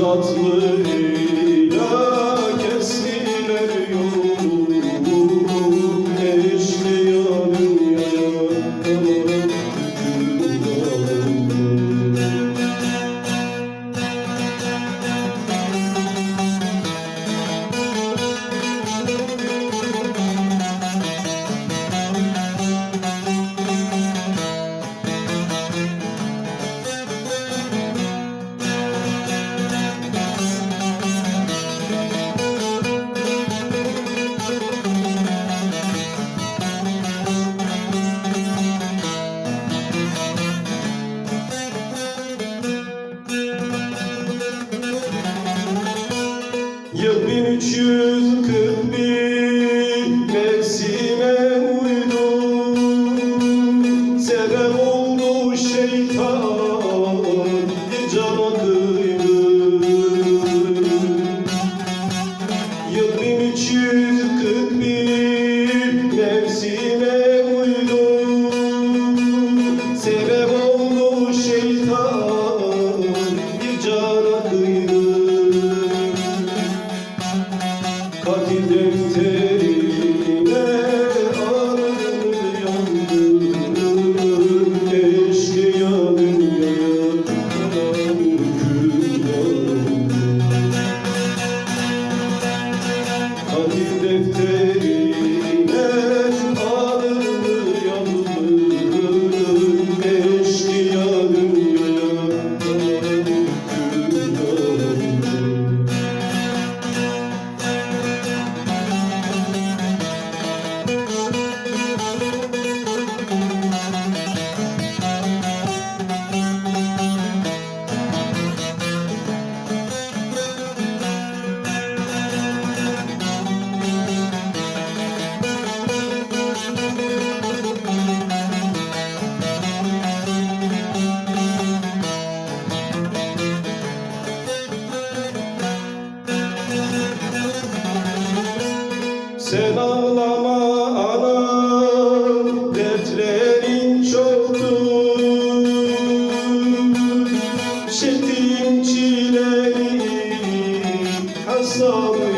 tatlı eğlen Yıl 1341 Hadi denk Sen ağlama anam Dertlerin çoktur. Çektiğim çileyi Hasan'ı